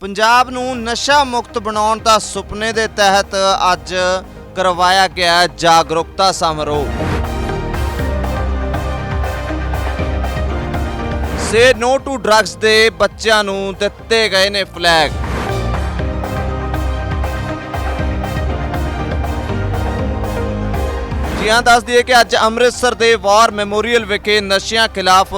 ਪੰਜਾਬ ਨੂੰ ਨਸ਼ਾ ਮੁਕਤ ਬਣਾਉਣ ਦਾ ਸੁਪਨੇ ਦੇ ਤਹਿਤ ਅੱਜ ਕਰਵਾਇਆ ਗਿਆ ਜਾਗਰੂਕਤਾ ਸਮਾਰੋਹ। ਸੇ ਨੋ ਟੂ ਡਰੱਗਸ ਦੇ ਬੱਚਿਆਂ ਨੂੰ ਦਿੱਤੇ ਗਏ ਨੇ ਫਲੈਗ। ਜੀ ਹਾਂ, ਦੱਸ ਦਈਏ ਕਿ ਅੱਜ ਅੰਮ੍ਰਿਤਸਰ ਦੇ ਵਾਰ ਮੈਮੋਰੀਅਲ ਵਿਖੇ ਨਸ਼ਿਆਂ ਖਿਲਾਫ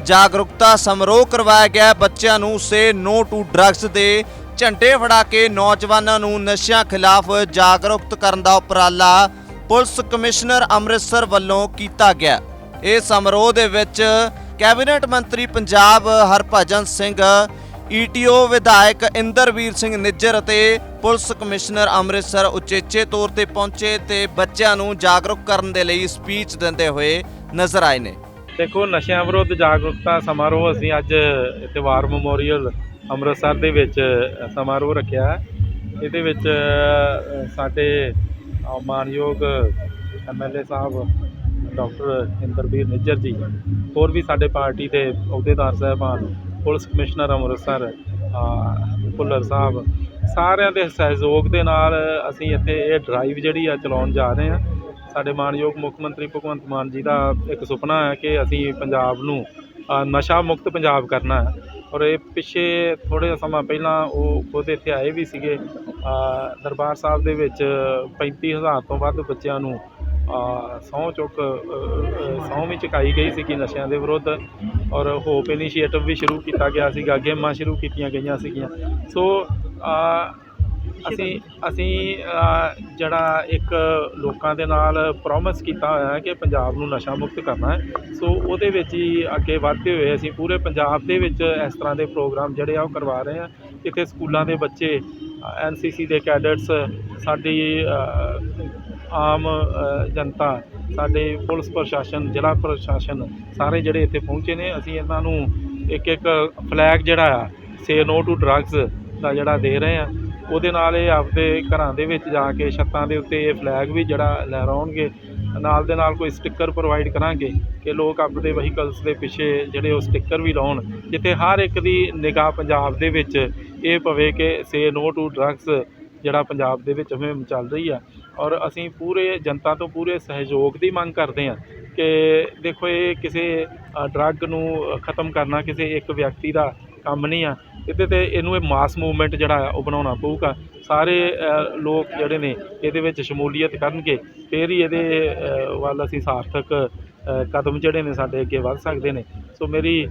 ਜਾਗਰੂਕਤਾ ਸਮਾਰੋਹ ਕਰਵਾਇਆ ਗਿਆ। ਬੱਚਿਆਂ ਨੂੰ ਸੇ ਨੋ ਟੂ ਡਰੱਗਸ ਦੇ ਝੰਡੇ ਫੜਾ ਕੇ ਨੌਜਵਾਨਾਂ ਨੂੰ ਨਸ਼ਿਆਂ ਖਿਲਾਫ ਜਾਗਰੂਕਤ ਕਰਨ ਦਾ ਉਪਰਾਲਾ ਪੁਲਿਸ ਕਮਿਸ਼ਨਰ ਅੰਮ੍ਰਿਤਸਰ ਵੱਲੋਂ ਕੀਤਾ ਗਿਆ। ਇਹ ਸਮਾਰੋਹ ਦੇ ਵਿੱਚ ਕੈਬਨਿਟ ਮੰਤਰੀ ਪੰਜਾਬ ਹਰਭਜਨ ਸਿੰਘ ਈਟੀਓ ਵਿਧਾਇਕ ਇੰਦਰਵੀਰ ਸਿੰਘ ਨਿੱਜਰ ਅਤੇ ਪੁਲਿਸ ਕਮਿਸ਼ਨਰ ਅੰਮ੍ਰਿਤਸਰ ਉਚੇਚੇ ਤੌਰ ਤੇ ਪਹੁੰਚੇ ਤੇ ਬੱਚਿਆਂ ਨੂੰ ਜਾਗਰੂਕ ਕਰਨ ਦੇ ਲਈ ਸਪੀਚ ਦਿੰਦੇ ਹੋਏ ਨਜ਼ਰ ਆਏ ਨੇ। ਦੇਖੋ ਨਸ਼ਿਆਂ ਵਿਰੁੱਧ ਜਾਗਰੂਕਤਾ ਸਮਾਰੋਹ ਅਸੀਂ ਅੱਜ ਇੱਥੇ ਵਾਰ ਮੈਮੋਰੀਅਲ ਅੰਮ੍ਰਿਤਸਰ ਦੇ ਵਿੱਚ ਸਮਾਰੋਹ ਰੱਖਿਆ ਹੈ। ਇਹਦੇ ਵਿੱਚ ਅ, ਸਾਡੇ ਅ, ਮਾਨਯੋਗ ਐਮਐਲਏ ਸਾਹਿਬ ਡਾਕਟਰ ਇੰਦਰਬੀਰ ਨਿੱਜਰ ਜੀ ਹੋਰ ਵੀ ਸਾਡੇ ਪਾਰਟੀ ਦੇ ਅਹੁਦੇਦਾਰ ਸਾਹਿਬਾਨ ਪੁਲਿਸ ਕਮਿਸ਼ਨਰ ਅੰਮ੍ਰਿਤਸਰ ਭੁੱਲਰ ਸਾਹਿਬ ਸਾਰਿਆਂ ਦੇ ਸਹਿਯੋਗ ਦੇ ਨਾਲ ਅਸੀਂ ਇੱਥੇ ਇਹ ਡਰਾਈਵ ਜਿਹੜੀ ਆ ਚਲਾਉਣ ਜਾ ਰਹੇ ਹਾਂ ਸਾਡੇ ਮਾਨਯੋਗ ਮੁੱਖ ਮੰਤਰੀ ਭਗਵੰਤ ਮਾਨ ਜੀ ਦਾ ਇੱਕ ਸੁਪਨਾ ਹੈ ਕਿ ਅਸੀਂ ਪੰਜਾਬ ਨੂੰ ਨਸ਼ਾ ਮੁਕਤ ਪੰਜਾਬ ਕਰਨਾ ਹੈ। ਔਰ ਇਹ ਪਿੱਛੇ ਥੋੜ੍ਹੇ ਸਮਾਂ ਪਹਿਲਾਂ ਉਹ ਖੁਦ ਇੱਥੇ ਆਏ ਵੀ ਸੀਗੇ। ਦਰਬਾਰ ਸਾਹਿਬ ਦੇ ਵਿੱਚ 35000 ਤੋਂ ਵੱਧ ਬੱਚਿਆਂ ਨੂੰ ਸਹੁੰ ਚੁੱਕ ਸਹੁੰ ਵੀ ਚੁਕਾਈ ਗਈ ਸੀ ਕਿ ਨਸ਼ਿਆਂ ਦੇ ਵਿਰੁੱਧ। ਔਰ ਹੋਪ ਇਨੀਸ਼ੀਏਟਿਵ ਵੀ ਸ਼ੁਰੂ ਕੀਤਾ ਗਿਆ ਸੀਗਾ, ਗੇਮਾਂ ਸ਼ੁਰੂ ਕੀਤੀਆਂ ਗਈਆਂ ਸੀਗੀਆਂ। ਸੋ ਅਸੀਂ ਅਸੀਂ ਜਿਹੜਾ ਇੱਕ ਲੋਕਾਂ ਦੇ ਨਾਲ ਪ੍ਰੋਮਿਸ ਕੀਤਾ ਹੋਇਆ ਹੈ ਕਿ ਪੰਜਾਬ ਨੂੰ ਨਸ਼ਾ ਮੁਕਤ ਕਰਨਾ ਹੈ। ਸੋ ਉਹਦੇ ਵਿੱਚ ਹੀ ਅੱਗੇ ਵਧਦੇ ਹੋਏ ਅਸੀਂ ਪੂਰੇ ਪੰਜਾਬ ਦੇ ਵਿੱਚ ਇਸ ਤਰ੍ਹਾਂ ਦੇ ਪ੍ਰੋਗਰਾਮ ਜਿਹੜੇ ਆ ਉਹ ਕਰਵਾ ਰਹੇ ਹਾਂ। ਇੱਥੇ ਸਕੂਲਾਂ ਦੇ ਬੱਚੇ ਐਨਸੀਸੀ ਦੇ ਕੈਡਟਸ ਸਾਡੀ ਆਮ ਜਨਤਾ, ਸਾਡੇ ਪੁਲਿਸ ਪ੍ਰਸ਼ਾਸਨ, ਜ਼ਿਲ੍ਹਾ ਪ੍ਰਸ਼ਾਸਨ ਸਾਰੇ ਜਿਹੜੇ ਇੱਥੇ ਪਹੁੰਚੇ ਨੇ। ਅਸੀਂ ਇਹਨਾਂ ਨੂੰ ਇੱਕ ਇੱਕ ਫਲੈਗ ਜਿਹੜਾ ਆ ਸੇ ਨੋ ਟੂ ਡਰੱਗਸ ਦਾ ਜਿਹੜਾ ਦੇ ਰਹੇ ਆ ਉਹਦੇ ਨਾਲ ਇਹ ਆਪਦੇ ਘਰਾਂ ਦੇ ਵਿੱਚ ਜਾ ਕੇ ਛੱਤਾਂ ਦੇ ਉੱਤੇ ਇਹ ਫਲੈਗ ਵੀ ਜਿਹੜਾ ਲਹਿਰਾਉਣਗੇ ਨਾਲ ਦੇ ਨਾਲ ਕੋਈ ਸਟicker ਪ੍ਰੋਵਾਈਡ ਕਰਾਂਗੇ ਕਿ ਲੋਕ ਆਪਦੇ ਵਹੀਕਲਸ ਦੇ ਪਿੱਛੇ ਜਿਹੜੇ ਉਹ ਸਟicker ਵੀ ਲਾਉਣ। ਜਿੱਥੇ ਹਰ ਇੱਕ ਦੀ ਨਿਗਾਹ ਪੰਜਾਬ ਦੇ ਵਿੱਚ ਇਹ ਪਵੇ ਕਿ ਸੇ ਨੋ ਟੂ ਡਰੱਗਸ ਜਿਹੜਾ ਪੰਜਾਬ ਦੇ ਵਿੱਚ ਮੁਹਿੰਮ ਚੱਲ ਰਹੀ ਆ। ਔਰ ਅਸੀਂ ਪੂਰੇ ਜਨਤਾ ਤੋਂ ਪੂਰੇ ਸਹਿਯੋਗ ਦੀ ਮੰਗ ਕਰਦੇ ਹਾਂ ਕਿ ਦੇਖੋ ਇਹ ਕਿਸੇ ਡਰੱਗ ਨੂੰ ਖਤਮ ਕਰਨਾ ਕਿਸੇ ਇੱਕ ਵਿਅਕਤੀ ਦਾ ਕੰਮ ਨਹੀਂ ਆ। ਇਹਦੇ ਤੇ ਇਹਨੂੰ ਇਹ ਮਾਸ ਮੂਵਮੈਂਟ ਜਿਹੜਾ ਆ, ਉਹ ਬਣਾਉਣਾ ਪਊਗਾ। ਸਾਰੇ ਲੋਕ ਜਿਹੜੇ ਨੇ, ਇਹਦੇ ਵਿੱਚ ਸ਼ਮੂਲੀਅਤ ਕਰਨਗੇ। ਫਿਰ ਹੀ ਇਹਦੇ ਵੱਲ ਅਸੀਂ ਸਾਰਥਕ ਕਦਮ ਜਿਹੜੇ ਨੇ ਸਾਡੇ ਅੱਗੇ ਵੱਧ ਸਕਦੇ ਨੇ। ਸੋ ਮੇਰੀ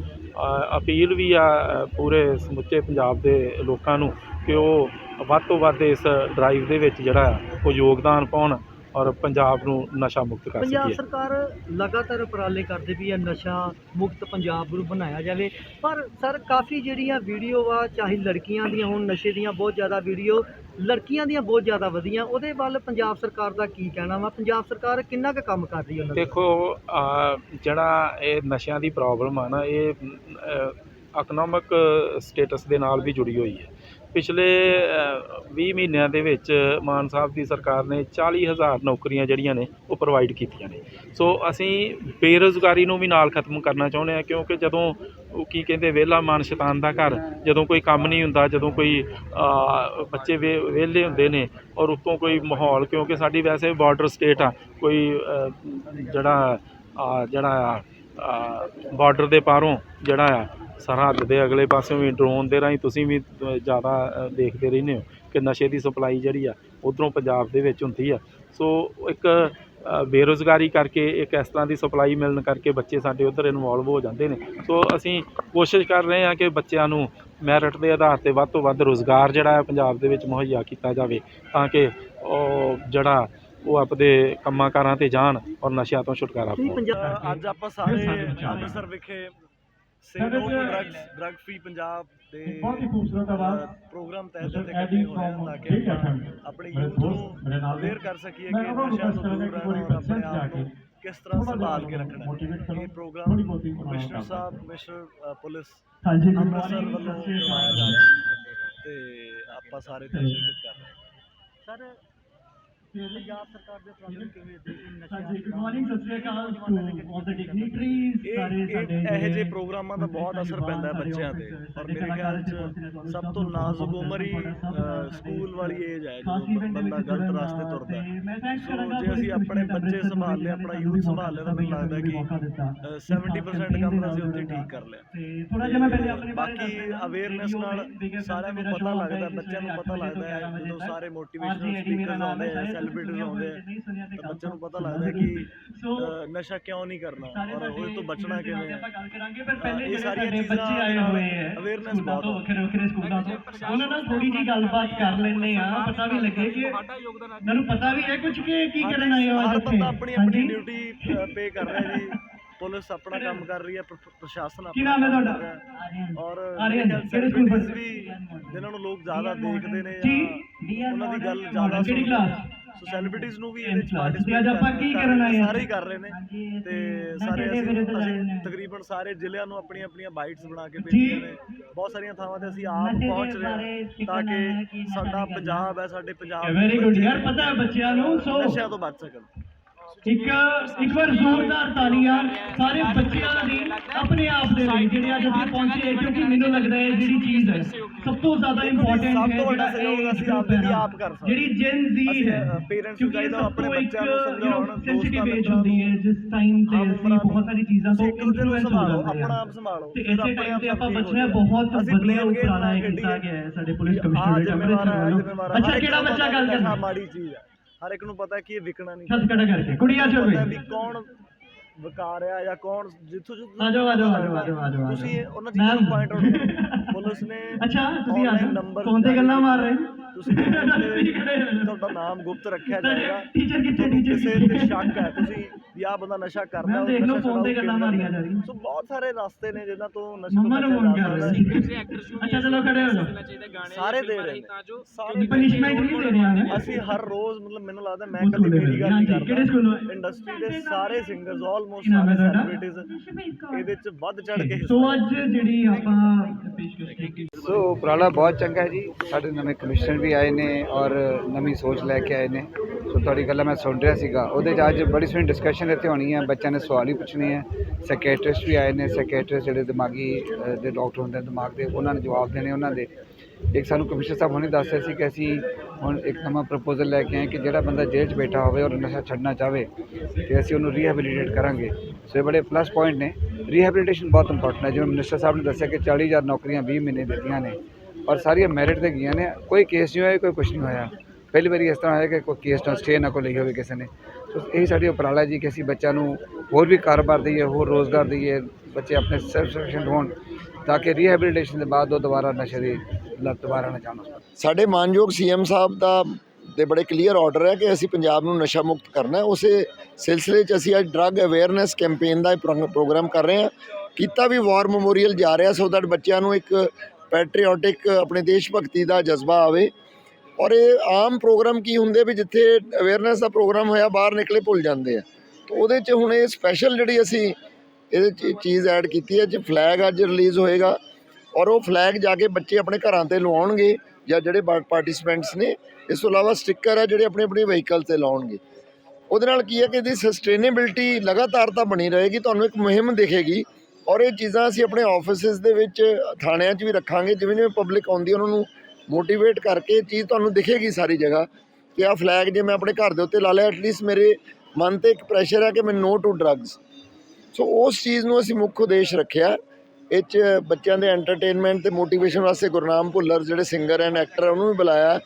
ਅਪੀਲ ਵੀ ਆ ਪੂਰੇ ਸਮੁੱਚੇ ਪੰਜਾਬ ਦੇ ਲੋਕਾਂ ਨੂੰ ਕਿ ਉਹ ਵੱਧ ਤੋਂ ਵੱਧ ਇਸ ਡਰਾਈਵ ਦੇ ਵਿੱਚ ਜਿਹੜਾ ਆ, ਉਹ ਯੋਗਦਾਨ ਪਾਉਣ। ਔਰ ਪੰਜਾਬ ਨੂੰ ਨਸ਼ਾ ਮੁਕਤ ਕਰ ਪੰਜਾਬ ਸਕੀਏ। ਸਰਕਾਰ ਲਗਾਤਾਰ ਉਪਰਾਲੇ ਕਰਦੀ ਵੀ ਹੈ ਨਸ਼ਾ ਮੁਕਤ ਪੰਜਾਬ ਨੂੰ ਬਣਾਇਆ ਜਾਵੇ। ਪਰ ਸਰ ਕਾਫੀ ਜਿਹੜੀਆਂ ਵੀਡੀਓ ਆ ਚਾਹੇ ਲੜਕੀਆਂ ਦੀਆਂ ਹੋਣ ਨਸ਼ੇ ਦੀਆਂ ਬਹੁਤ ਜ਼ਿਆਦਾ ਵੀਡੀਓ ਲੜਕੀਆਂ ਦੀਆਂ ਬਹੁਤ ਜ਼ਿਆਦਾ ਵਧੀਆਂ ਉਹਦੇ ਵੱਲ ਪੰਜਾਬ ਸਰਕਾਰ ਦਾ ਕੀ ਕਹਿਣਾ ਵਾ? ਪੰਜਾਬ ਸਰਕਾਰ ਕਿੰਨਾ ਕੁ ਕੰਮ ਕਰ ਰਹੀ ਹੈ ਉਹਨਾਂ ਦਾ? ਦੇਖੋ ਜਿਹੜਾ ਇਹ ਨਸ਼ਿਆਂ ਦੀ ਪ੍ਰੋਬਲਮ ਆ ਨਾ ਇਹ ਇਕਨੋਮਿਕ ਸਟੇਟਸ ਦੇ ਨਾਲ ਵੀ ਜੁੜੀ ਹੋਈ ਹੈ। ਪਿਛਲੇ ਅਹ, 20 ਮਹੀਨਿਆਂ ਦੇ ਵਿੱਚ ਮਾਨ ਸਾਹਿਬ ਦੀ ਸਰਕਾਰ ਨੇ 40000 ਨੌਕਰੀਆਂ ਜਿਹੜੀਆਂ ਨੇ ਉਹ ਪ੍ਰੋਵਾਈਡ ਕੀਤੀਆਂ ਨੇ। ਸੋ ਅਸੀਂ ਬੇਰੁਜ਼ਗਾਰੀ ਨੂੰ ਵੀ ਨਾਲ ਖਤਮ ਕਰਨਾ ਚਾਹੁੰਦੇ ਹਾਂ ਕਿਉਂਕਿ ਜਦੋਂ ਉਹ ਕੀ ਕਹਿੰਦੇ ਵਿਹਲਾ ਮਨ ਸ਼ੈਤਾਨ ਦਾ ਘਰ ਜਦੋਂ ਕੋਈ ਕੰਮ ਨਹੀਂ ਹੁੰਦਾ ਜਦੋਂ ਕੋਈ ਬੱਚੇ ਵੇ- ਵਿਹਲੇ ਹੁੰਦੇ ਨੇ ਔਰ ਉੱਤੋਂ ਕੋਈ ਮਾਹੌਲ ਕਿਉਂਕਿ ਸਾਡੀ ਵੈਸੇ ਬਾਰਡਰ ਸਟੇਟ ਆ ਕੋਈ ਜਿਹੜਾ ਜਿਹੜਾ ਬਾਰਡਰ ਦੇ ਪਾਰੋਂ ਜਿਹੜਾ ਆ ਸਰਹੱਦ ਦੇ ਅਗਲੇ ਪਾਸਿਓਂ ਵੀ ਡਰੋਨ ਦੇ ਰਾਹੀਂ ਤੁਸੀਂ ਵੀ ਜ਼ਿਆਦਾ ਦੇਖਦੇ ਰਹਿੰਦੇ ਹੋ ਕਿ ਨਸ਼ੇ ਦੀ ਸਪਲਾਈ ਜਿਹੜੀ ਆ ਉਧਰੋਂ ਪੰਜਾਬ ਦੇ ਵਿੱਚ ਹੁੰਦੀ ਆ। ਸੋ ਇੱਕ ਅ, ਬੇਰੁਜ਼ਗਾਰੀ ਕਰਕੇ ਇੱਕ ਇਸ ਤਰ੍ਹਾਂ ਦੀ ਸਪਲਾਈ ਮਿਲਣ ਕਰਕੇ ਬੱਚੇ ਸਾਡੇ ਉਧਰ ਇਨਵੋਲਵ ਹੋ ਜਾਂਦੇ ਨੇ। ਸੋ ਅਸੀਂ ਕੋਸ਼ਿਸ਼ ਕਰ ਰਹੇ ਹਾਂ ਕਿ ਬੱਚਿਆਂ ਨੂੰ ਮੈਰਿਟ ਦੇ ਆਧਾਰ ਤੇ ਵੱਧ ਤੋਂ ਵੱਧ ਰੋਜ਼ਗਾਰ ਜਿਹੜਾ ਹੈ ਪੰਜਾਬ ਦੇ ਵਿੱਚ ਮੁਹੱਈਆ ਕੀਤਾ ਜਾਵੇ ਤਾਂ ਕਿ ਉਹ ਜਿਹੜਾ ਉਹ ਆਪਦੇ ਕੰਮਾਂ ਕਾਰਾਂ ਤੇ ਜਾਣ ਔਰ ਨਸ਼ਿਆਂ ਤੋਂ ਛੁਟਕਾਰਾ ਪਾਉਣ। ਅੱਜ ਆਪਾਂ ਸਾਰੇ ਅੰਮ੍ਰਿਤਸਰ ਵਿਖੇ say no to drugs drug free Punjab ਦੇ ਬਹੁਤ ਹੀ ਖੂਬਸੂਰਤ ਆਵਾਜ਼ ਪ੍ਰੋਗਰਾਮ ਤਹਿਤ ਇਕੱਠੇ ਹੋਏ ਹਾਂ ਫਰਮ ਤਾਂ ਕਿ ਆਪਣੀ ਯੂਥ ਨੂੰ ਨਾਲ ਅਵੇਅਰ ਕਰ ਸਕੀਏ ਕਿ ਨਸ਼ਿਆਂ ਤੋਂ ਦੂਰ ਰਹਿਣਾ ਔਰ ਆਪਣੇ ਆਪ ਨੂੰ ਕਿਸ ਤਰ੍ਹਾਂ ਸੰਭਾਲ ਕੇ ਰੱਖਣਾ ਇਹ ਪ੍ਰੋਗਰਾਮ ਕਮਿਸ਼ਨਰ ਕੰਮ ਸਾਹਿਬ। ਕਮਿਸ਼ਨਰ ਪੁਲਿਸ ਹਾਂਜੀ ਅੰਮ੍ਰਿਤਸਰ ਵੱਲੋਂ ਕਰਵਾਇਆ। ਜਾ ਰਿਹਾ ਹੈ ਤੇ ਆਪਾਂ ਸਾਰੇ ਤੇ ਸ਼ਿਰਕਤ ਕਰ ਰਹੇ ਸਰ ਪੰਜਾਬ ਸਰਕਾਰ ਦੇ ਨੂੰ ਕਿਵੇਂ ਨਸ਼ਿਆਂ ਹਾਂਜੀ ਗੁੱਡ? ਮਾਰਨਿੰਗ ਸਤਿ ਸ਼੍ਰੀ ਅਕਾਲ ਟੂ ਆਲ ਦ ਡਿਗਨਿਟਰੀਜ਼ ਸਾਰੇ ਸਾਡੇ ਇਹ ਜਿਹੜੇ ਪ੍ਰੋਗਰਾਮਾਂ ਦਾ ਬਹੁਤ ਅਸਰ ਪੈਂਦਾ ਹੈ ਬੱਚਿਆਂ ਤੇ। ਔਰ ਮੇਰੇ ਖਿਆਲ 'ਚ ਸਭ ਤੋਂ ਨਾਜ਼ੁਕ ਉਮਰ ਹੀ ਸਕੂਲ ਵਾਲੀ ਏਜ ਹੈ ਜਦੋਂ ਬੰਦਾ ਗਲਤ ਰਸਤੇ ਤੁਰਦਾ ਹੈ। ਸੋ ਜੇ ਅਸੀਂ ਆਪਣੇ ਬੱਚੇ ਸੰਭਾਲ ਲਏ ਆਪਣਾ ਯੂਥ ਸੰਭਾਲ ਲਿਆ ਤਾਂ ਮੈਨੂੰ ਲੱਗਦਾ ਕਿ ਅ, 70% ਕੰਮ ਅਸੀਂ ਉੱਥੇ ਠੀਕ ਕਰ ਲਿਆ। ਤੇ ਥੋੜਾ ਜਿਹਾ ਮੈਂ ਪਹਿਲੇ ਆਪਣੇ ਬਾਰੇ ਬਾਕੀ ਅਵੇਅਰਨੈਸ ਨਾਲ ਸਾਰਿਆਂ ਨੂੰ ਪਤਾ ਲੱਗਦਾ ਬੱਚਿਆਂ ਨੂੰ ਪਤਾ ਲੱਗਦਾ ਹੈ ਜਦੋਂ ਸਾਰੇ ਮੋਟੀਵੇਸ਼ਨਲ ਸਪੀਕਰਸ ਆਉਂਦੇ ਆ ਸੈਲੀਬ੍ਰਿਟੀਜ਼ ਆਉਂਦੇ ਆ ਤਾਂ ਬੱਚਿਆਂ ਨੂੰ ਪਤਾ ਲੱਗਦਾ ਕਿ ਨਸ਼ਾ ਕਿਉਂ ਨਹੀਂ ਕਰਨਾ ਔਰ ਉਹਦੇ ਤੋਂ ਬਚਣਾ ਕਿਵੇਂ ਹੈ ਆਪਾਂ ਗੱਲ ਕਰਾਂਗੇ ਪਰ ਹਾਂ, ਪਹਿਲੇ ਇਹ ਜਿਹੜੇ ਸਾਰੀਆਂ ਬੱਚੇ ਆਏ ਹੋਏ ਹੈ awareness ਸਕੂਲਾਂ ਬਹੁਤ ਤੋਂ ਹੈ। ਵੱਖਰੇ ਵੱਖਰੇ ਸਕੂਲਾਂ ਤੋਂ ਉਹਨਾਂ ਨਾਲ ਥੋੜੀ ਜੀ ਗੱਲਬਾਤ ਕਰ ਲੈਂਦੇ ਆ ਪਤਾ ਵੀ ਲੱਗੇ ਕਿ ਮੈਨੂੰ ਪਤਾ ਵੀ ਹੈ ਕੁਝ ਕਿ ਕੀ ਕਰਨ ਆਏ ਹੋ ਅੱਜ ਹਰ ਇੱਥੇ ਬੰਦਾ ਆਪਣੀ ਆਪਣੀ ਹਾਂਜੀ। ਡਿਊਟੀ ਪੇ ਕਰ ਰਿਹਾ ਜੀ ਪੁਲਿਸ ਆਪਣਾ ਕੰਮ ਕਰ ਰਹੀ ਹੈ ਪ੍ਰ- ਪ੍ਰਸ਼ਾਸਨ ਕੀ ਆਪਣਾ ਨਾਮ ਹੈ ਕੰਮ ਤੁਹਾਡਾ? ਕਰ ਰਿਹਾ ਹੈ। ਔਰ ਕਿਹੜੇ ਸਕੂਲ? ਵੀ ਜਿਨ੍ਹਾਂ ਨੂੰ ਲੋਕ ਜ਼ਿਆਦਾ ਦੇਖਦੇ ਨੇ ਉਹਨਾਂ ਦੀ ਗੱਲ ਜ਼ਿਆਦਾ ਕਿਹੜੀ ਕਲਾਸ। ਸੋ ਸੈਲੀਬ੍ਰਿਟੀਜ਼ ਨੂੰ ਵੀ ਇਹਦੇ ਤੇ ਪਾਰਟਿਸਿਪੇਟ ਅੱਜ ਆਪਾਂ ਕੀ ਕਰਨ ਆਏ? ਸਾਰੇ ਹੀ ਕਰ ਰਹੇ ਨੇ ਤੇ ਅਸੀਂ ਸਾਰੇ ਅਸੀਂ ਅਸੀਂ। ਤਕਰੀਬਨ ਸਾਰੇ ਜ਼ਿਲ੍ਹਿਆਂ ਨੂੰ ਆਪਣੀਆਂ ਆਪਣੀਆਂ ਬਾਈਟਸ ਬਣਾ ਕੇ। ਭੇਜੀਆਂ ਨੇ ਬਹੁਤ ਸਾਰੀਆਂ ਥਾਵਾਂ ਤੇ ਅਸੀਂ ਆਪ ਪਹੁੰਚ ਰਹੇ ਹਾਂ ਤਾਂ ਕਿ ਸਾਡਾ। ਪੰਜਾਬ ਹੈ ਸਾਡੇ ਪੰਜਾਬ ਵੈਰੀ ਗੁੱਡ ਯਾਰ ਪਤਾ ਹੈ ਬੱਚਿਆਂ ਨੂੰ ਸੋ ਨਸ਼ਿਆਂ ਤੋਂ ਬਚ ਸਕਣ ਇੱਕ ਇੱਕ ਵਾਰ ਜ਼ੋਰਦਾਰ ਤਾਲੀਆਂ ਸਾਰੇ ਬੱਚਿਆਂ ਦੀ ਆਪਣੇ ਆਪ ਦੇ ਲਈ ਜਿਹੜੇ ਅੱਜ ਇੱਥੇ ਪਹੁੰਚੇ ਕਿਉਂਕਿ ਮੈਨੂੰ ਲੱਗਦਾ ਹੈ ਜਿਹੜੀ ਚੀਜ਼ ਹੈ ਸਭ ਤੋਂ ਜ਼ਿਆਦਾ ਇੰਪੋਰਟੈਂਟ ਸਭ ਹੈ ਤੋਂ ਵੱਡਾ ਸਹਿਯੋਗ ਇਹ ਅਸੀਂ ਲਈ ਨਾ, ਆਪ ਕਰ ਸਕਦੇ ਜਿਹੜੀ ਜੈਨ ਜ਼ੀ ਹੈ parents ਨੂੰ ਚਾਹੀਦਾ ਸਭ ਆਪਣੇ ਤੋਂ ਬੱਚਿਆਂ ਨੂੰ ਸਮਝਾਉਣ, age ਮਿੱਤਰਾਂ ਹੁੰਦੀ ਹੈ ਜਿਸ ਟਾਈਮ ਤੇ ਆਪ ਅਸੀਂ ਬਹੁਤ ਸਾਰੀ ਚੀਜ਼ਾਂ ਤੋਂ influence ਹੋ ਜਾਂਦੇ ਆਪਣਾ ਆਪ ਸੰਭਾਲੋ, ਤੇ ਇਸੇ ਟਾਈਮ ਆਪ ਤੇ ਆਪਾਂ ਸਭ ਹੋ ਬਹੁਤ ਵਧੀਆ ਉਪਰਾਲਾ ਕੀਤਾ। ਗਿਆ ਹੈ ਸਾਡੇ ਪੁਲਿਸ ਕਮਿਸ਼ਨਰ ਹੈ। ਅੱਛਾ ਕਿਹੜਾ ਬੱਚਾ ਗੱਲ ਕਿ ਨਸ਼ਾ ਕਰਨਾ? ਮਾੜੀ ਚੀਜ਼ ਹੈ। ਹਰ ਇੱਕ ਨੂੰ ਪਤਾ ਹੈ ਕਿ ਇਹ ਵਿਕਣਾ ਨਹੀਂ। ਖੜਾ ਕਰਕੇ ਕੁੜੀਆਂ ਚੋ ਵੀ ਕੌਣ ਵਿਕਾ ਰਿਹਾ ਜਾਂ ਕੌਣ ਜਿੱਥੋਂ ਜਿੱਥੋਂ ਆ ਜਾਓ, ਆ ਜਾਓ, ਆ ਜਾਓ, ਆ ਜਾਓ, ਆ ਜਾਓ। ਤੁਸੀਂ ਉਹਨਾਂ ਚੀਜ਼ਾਂ ਨੂੰ ਪੁਆਇੰਟ ਆਊਟ ਕਰੋ। ਪੁਲਿਸ ਨੇ ਅੱਛਾ ਤੁਸੀਂ ਆ online ਜਾਓ number ਫੋਨ ਤੇ ਗੱਲਾਂ ਮਾਰ ਰਹੇ ਤੁਸੀਂ ਤੁਸੀਂ ਖੜੇ ਹੋ। ਜਾਓ। ਤੁਹਾਡਾ ਨਾਮ ਗੁਪਤ ਰੱਖਿਆ ਜਾਏਗਾ। ਟੀਚਰ ਕਿੱਥੇ ਤੁਹਾਨੂੰ ਟੀਚਰ ਕਿਸੇ ਤੇ ਸ਼ੱਕ ਹੈ। ਤੁਸੀਂ ਵੀ ਆਹ ਬੰਦਾ ਨਸ਼ਾ ਕਰਦਾ ਮੈਂ ਉਹ ਦੇਖ ਲਓ phone ਤੇ ਗੱਲਾਂ ਮਾਰੀਆਂ। ਜਾ ਰਹੀਆਂ। ਸੋ ਬਹੁਤ ਸਾਰੇ ਰਸਤੇ ਨੇ ਜਿਨ੍ਹਾਂ ਤੋਂ ਨਸ਼ਾ ਮੰਮਾ ਨੂੰ ਫੋਨ ਕਰ ਰਹੇ ਸਕਦਾ ਸੀ। ਅੱਛਾ ਚਲੋ ਖੜੇ ਹੋ ਜਾਓ। ਸਾਰੇ ਦੇ ਰਹੇ ਨੇ। ਸਾਰੇ ਪਨਿਸ਼ਮੈਂਟ ਵੀ ਦੇ ਰਹੇ ਆ ਅਸੀਂ ਹਰ ਰੋਜ਼ ਮਤਲਬ ਮੈਨੂੰ ਲੱਗਦਾ ਮੈਂ ਕਦੇ ਮੇਰੀ ਗੱਲ ਨਹੀਂ? ਕਰਦਾ। ਇੰਡਸਟਰੀ ਦੇ ਸਾਰੇ ਸਿੰਗਰਸ ਆਲਮੋਸਟ ਸਾਰੇ? ਸੈਲੀਬ੍ਰਿਟੀਜ਼ ਇਹਦੇ ਵਿੱਚ ਵੱਧ ਚੜ ਕੇ ਸੋ ਅੱਜ ਜਿਹੜੀ ਆਪਾਂ ਸੋ ਉਪਰਾਲਾ ਬਹੁਤ ਚੰਗਾ ਹੈ ਜੀ। ਸਾਡੇ ਨਵੇਂ ਕਮਿਸ਼ਨਰ ਵੀ ਆਏ ਨੇ ਔਰ ਨਵੀਂ ਸੋਚ ਲੈ ਕੇ ਆਏ ਨੇ। ਸੋ ਤੁਹਾਡੀ ਗੱਲਾਂ ਮੈਂ ਸੁਣ ਰਿਹਾ ਸੀਗਾ। ਉਹਦੇ 'ਚ ਅੱਜ ਬੜੀ ਸੋਹਣੀ ਡਿਸਕਸ਼ਨ ਇੱਥੇ ਹੋਣੀ ਹੈ। ਬੱਚਿਆਂ ਨੇ ਸਵਾਲ ਹੀ ਪੁੱਛਣੇ ਹੈ। ਸੈਕਟਰਿਸਟ ਵੀ ਆਏ ਨੇ। ਸੈਕਟਰਿਸਟ ਜਿਹੜੇ ਦਿਮਾਗੀ ਦੇ ਡਾਕਟਰ ਹੁੰਦੇ ਨੇ ਦਿਮਾਗ ਦੇ, ਉਹਨਾਂ ਨੇ ਜਵਾਬ ਦੇਣੇ ਉਹਨਾਂ ਦੇ। ਇੱਕ ਸਾਨੂੰ ਕਮਿਸ਼ਨਰ ਸਾਹਿਬ ਹੁਣੇ ਦੱਸ ਰਹੇ ਸੀ ਕਿ ਅਸੀਂ ਹੁਣ ਇੱਕ ਨਵਾਂ ਪ੍ਰਪੋਜ਼ਲ ਲੈ ਕੇ ਆਏ ਕਿ ਜਿਹੜਾ ਬੰਦਾ ਜੇਲ੍ਹ 'ਚ ਬੈਠਾ ਹੋਵੇ ਔਰ ਨਸ਼ਾ ਛੱਡਣਾ ਚਾਹਵੇ ਤੇ ਅਸੀਂ ਉਹਨੂੰ ਰੀਹੈਬਿਲਿਟੇਟ ਕਰਾਂਗੇ। ਸੋ ਇਹ ਬੜੇ ਪਲੱਸ ਪੁਆਇੰਟ ਨੇ। ਰੀਹੈਬਿਲਿਟੇਸ਼ਨ ਬਹੁਤ ਇੰਪੋਰਟੈਂਟ ਹੈ। ਜਿਵੇਂ ਮਿਨਿਸਟਰ ਸਾਹਿਬ ਨੇ ਦੱਸਿਆ ਕਿ 40000 ਨੌਕਰੀਆਂ 20 ਮਹੀਨੇ ਦਿੱਤੀਆਂ ਨੇ। ਔਰ ਸਾਰੀਆਂ ਮੈਰਿਟ ਤੇ ਗਈਆਂ ਨੇ। ਕੋਈ ਕੇਸ ਨਹੀਂ ਹੋਇਆ, ਕੋਈ ਕੁਝ ਨਹੀਂ ਹੋਇਆ। ਪਹਿਲੀ ਵਾਰੀ ਇਸ ਤਰ੍ਹਾਂ ਹੋਇਆ ਕਿ ਕੋਈ ਕੇਸ ਨਾ ਸਟੇ ਨਾ ਕੋਈ ਲਈ ਹੋਵੇ ਕਿਸੇ ਨੇ। ਸੋ ਇਹ ਸਾਡੀ ਉਪਰਾਲਾ ਜੀ ਕਿ ਅਸੀਂ ਬੱਚਿਆਂ ਨੂੰ ਹੋਰ ਵੀ ਕਾਰੋਬਾਰ ਦਈਏ, ਹੋਰ ਰੋਜ਼ਗਾਰ ਦਈਏ, ਬੱਚੇ ਆਪਣੇ ਸੈਲਫ ਸਫੀਸ਼ੀਐਂਟ ਹੋਣ ਤਾਂ ਕਿ ਰੀਹੈਬਿਲਿਟੇਸ਼ਨ ਦੇ ਬਾਅਦ ਉਹ ਦੁਬਾਰਾ ਨਸ਼ੇ ਦੀ ਲੱਤ ਦੁਬਾਰਾ ਨਾ ਜਾਣ। ਸਾਡੇ ਮਾਨਯੋਗ ਸੀਐਮ ਸਾਹਿਬ ਦਾ ਦੇ ਬੜੇ ਕਲੀਅਰ ਆਰਡਰ ਹੈ ਕਿ ਅਸੀਂ ਪੰਜਾਬ ਨੂੰ ਨਸ਼ਾ ਮੁਕਤ ਕਰਨਾ ਹੈ। ਉਸੇ ਸਿਲਸਿਲੇ 'ਚ ਅਸੀਂ ਅੱਜ ਡਰੱਗ ਅਵੇਅਰਨੈਸ ਕੈਂਪੇਨ ਦਾ ਇਹ ਪ੍ਰੋ- ਪ੍ਰੋਗਰਾਮ ਕਰ ਰਹੇ ਹਾਂ। ਕੀਤਾ ਵੀ ਵਾਰ ਮੈਮੋਰੀਅਲ ਜਾ ਰਿਹਾ ਸੋ ਦੈਟ ਬੱਚਿਆਂ ਨੂੰ ਇੱਕ ਪੈਟਰੀਓਟਿਕ ਆਪਣੇ ਦੇਸ਼ ਭਗਤੀ ਦਾ ਜਜ਼ਬਾ ਆਵੇ। ਔਰ ਇਹ ਆਮ ਪ੍ਰੋਗਰਾਮ ਕੀ ਹੁੰਦੇ ਵੀ ਜਿੱਥੇ ਅਵੇਅਰਨੈਸ ਦਾ ਪ੍ਰੋਗਰਾਮ ਹੋਇਆ, ਬਾਹਰ ਨਿਕਲੇ ਭੁੱਲ ਜਾਂਦੇ ਆ। ਤਾਂ ਉਹਦੇ 'ਚ ਹੁਣ ਇਹ ਸਪੈਸ਼ਲ ਜਿਹੜੀ ਅਸੀਂ ਇਹਦੇ 'ਚ ਚੀਜ਼ ਐਡ ਕੀਤੀ ਹੈ ਜੇ ਫਲੈਗ ਅੱਜ ਰਿਲੀਜ਼ ਹੋਏਗਾ। ਔਰ ਉਹ ਫਲੈਗ ਜਾ ਕੇ ਬੱਚੇ ਆਪਣੇ ਘਰਾਂ ਤੇ ਲਵਾਉਣਗੇ ਜਾਂ ਜਿਹੜੇ ਪਾਰਟਿਸਿਪੈਂਟਸ ਨੇ, ਇਸ ਤੋਂ ਇਲਾਵਾ ਸਟicker ਹੈ ਜਿਹੜੇ ਆਪਣੇ ਆਪਣੇ ਵਹੀਕਲ ਤੇ ਲਾਉਣਗੇ। ਉਹਦੇ ਨਾਲ ਕੀ ਹੈ ਕਿ ਇਹਦੀ ਸਸਟੇਨੇਬਿਲਟੀ ਲਗਾਤਾਰਤਾ ਬਣੀ ਰਹੇਗੀ, ਤੁਹਾਨੂੰ ਇੱਕ ਮੁਹਿੰਮ ਦਿਖੇਗੀ। ਔਰ ਇਹ ਚੀਜ਼ਾਂ ਅਸੀਂ ਆਪਣੇ ਆਫਿਸਿਸ ਦੇ ਵਿੱਚ, ਥਾਣਿਆਂ 'ਚ ਵੀ ਰੱਖਾਂਗੇ ਜਿਵੇਂ ਜਿਵੇਂ ਪਬਲਿਕ ਆਉਂਦੀ ਉਹਨਾਂ ਨੂੰ ਮੋਟੀਵੇਟ ਕਰਕੇ ਇਹ ਚੀਜ਼ ਤੁਹਾਨੂੰ ਦਿਖੇਗੀ ਸਾਰੀ ਜਗ੍ਹਾ ਕਿ ਆਹ ਫਲੈਗ ਜੇ ਮੈਂ ਆਪਣੇ ਘਰ ਦੇ ਉੱਤੇ ਲਾ ਲਿਆ ਐਟਲੀਸਟ ਮੇਰੇ ਮਨ ਤੇ ਇੱਕ ਪ੍ਰੈਸ਼ਰ ਹੈ ਕਿ ਮੈਂ ਨੋ ਟੂ ਡਰੱਗਸ ਸੋ ਉਸ ਚੀਜ਼ ਨੂੰ ਅਸੀਂ ਮੁੱਖ ਉਦੇਸ਼ ਰੱਖਿਆ। ਇਹ 'ਚ ਬੱਚਿਆਂ ਦੇ ਐਂਟਰਟੇਨਮੈਂਟ ਤੇ ਮੋਟੀਵੇਸ਼ਨ ਵਾਸਤੇ ਗੁਰਨਾਮ ਭੁੱਲਰ ਜਿਹੜੇ ਸਿੰਗਰ ਐਂਡ ਐਕਟਰ ਉਹਨੂੰ ਵੀ ਬੁਲਾਇਆ।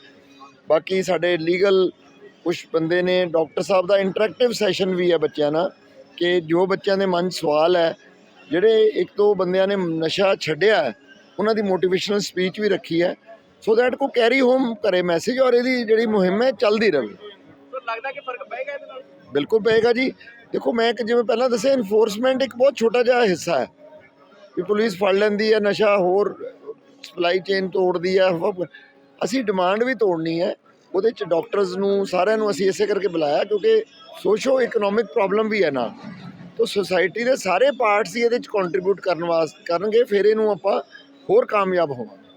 ਬਾਕੀ ਸਾਡੇ ਲੀਗਲ ਕੁਝ ਬੰਦੇ ਨੇ ਡਾਕਟਰ ਸਾਹਿਬ ਦਾ ਇੰਟਰੈਕਟਿਵ ਸੈਸ਼ਨ ਵੀ ਹੈ ਬੱਚਿਆਂ ਨਾਲ, ਕਿ ਜੋ ਬੱਚਿਆਂ ਦੇ ਮਨ 'ਚ ਸਵਾਲ ਹੈ, ਜਿਹੜੇ ਇੱਕ ਦੋ ਬੰਦਿਆਂ ਨੇ ਨਸ਼ਾ ਛੱਡਿਆ, ਉਹਨਾਂ ਦੀ ਮੋਟੀਵੇਸ਼ਨਲ ਸਪੀਚ ਵੀ ਰੱਖੀ ਹੈ। ਸੋ ਦੈਟ ਕੋ ਕੈਰੀ ਹੋਮ ਕਰੇ ਮੈਸੇਜ ਔਰ ਇਹਦੀ ਜਿਹੜੀ ਮੁਹਿੰਮ ਹੈ ਚੱਲਦੀ ਰਹੇ। ਲੱਗਦਾ ਕਿ ਫ਼ਰਕ ਪਏਗਾ ਇਹਦੇ ਨਾਲ? ਬਿਲਕੁਲ ਪਏਗਾ ਜੀ। ਦੇਖੋ ਮੈਂ ਕਿ ਜਿਵੇਂ ਪਹਿਲਾਂ ਦੱਸਿਆ ਇਨਫੋਰਸਮੈਂਟ ਇੱਕ ਬਹੁਤ ਛੋਟਾ ਜਿਹਾ ਹਿੱਸਾ ਹੈ। ਵੀ ਪੁਲਿਸ ਫੜ ਲੈਂਦੀ ਹੈ ਨਸ਼ਾ ਹੋਰ ਸਪਲਾਈ ਚੇਨ ਤੋੜਦੀ ਹੈ ਅਸੀਂ ਡਿਮਾਂਡ ਵੀ ਤੋੜਨੀ ਹੈ। ਉਹਦੇ ਚ ਡਾਕਟਰਸ ਨੂੰ ਸਾਰਿਆਂ ਨੂੰ ਅਸੀਂ ਇਸੇ ਕਰਕੇ ਬੁਲਾਇਆ ਕਿਉਂਕਿ ਸੋਸ਼ੋ ਇਕਨੋਮਿਕ ਪ੍ਰੋਬਲਮ ਵੀ ਹੈ ਨਾਲ ਤਾਂ ਸੋਸਾਇਟੀ ਦੇ ਸਾਰੇ ਪਾਰਟਸ ਹੀ ਇਹਦੇ ਚ ਕੰਟਰੀਬਿਊਟ ਕਰਨ ਵਾਸਤੇ ਕਰਨਗੇ ਫਿਰ ਇਹਨੂੰ ਆਪਾਂ ਹੋਰ ਕਾਮਯਾਬ ਹੋਵਾਂਗੇ।